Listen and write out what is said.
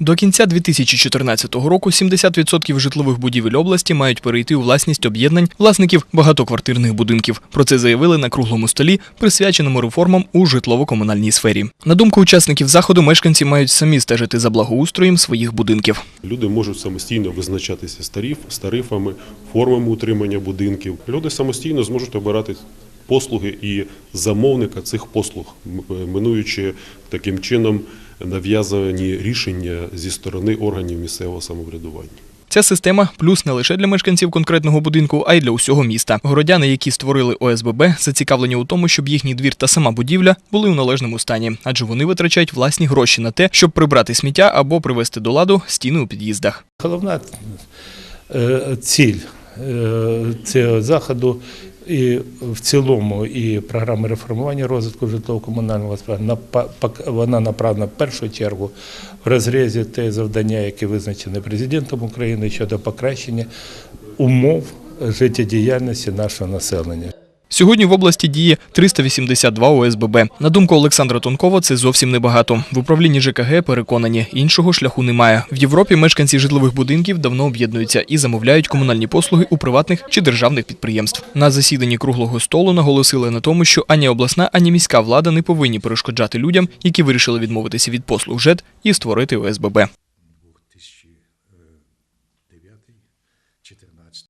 До кінця 2014 року 70% житлових будівель області мають перейти у власність об'єднань власників багатоквартирних будинків. Про це заявили на круглому столі, присвяченому реформам у житлово-комунальній сфері. На думку учасників заходу, мешканці мають самі стежити за благоустроєм своїх будинків. Люди можуть самостійно визначатися з тариф, з тарифами, формами утримання будинків. Люди самостійно зможуть обирати послуги і замовника цих послуг, минуючи таким чином нав'язані рішення зі сторони органів місцевого самоврядування. Ця система плюс не лише для мешканців конкретного будинку, а й для усього міста. Городяни, які створили ОСББ, зацікавлені у тому, щоб їхній двір та сама будівля були у належному стані, адже вони витрачають власні гроші на те, щоб прибрати сміття або привести до ладу стіни у під'їздах. Головна е, ціль е, цього заходу і в цілому і програми реформування розвитку житлово-комунального господарства вона направлена в першу чергу в розрізі те завдання, яке визначене президентом України щодо покращення умов життєдіяльності нашого населення. Сьогодні в області діє 382 ОСББ. На думку Олександра Тонкова, це зовсім небагато. В управлінні ЖКГ переконані, іншого шляху немає. В Європі мешканці житлових будинків давно об'єднуються і замовляють комунальні послуги у приватних чи державних підприємств. На засіданні круглого столу наголосили на тому, що ані обласна, ані міська влада не повинні перешкоджати людям, які вирішили відмовитися від послуг ЖЕД і створити ОСББ.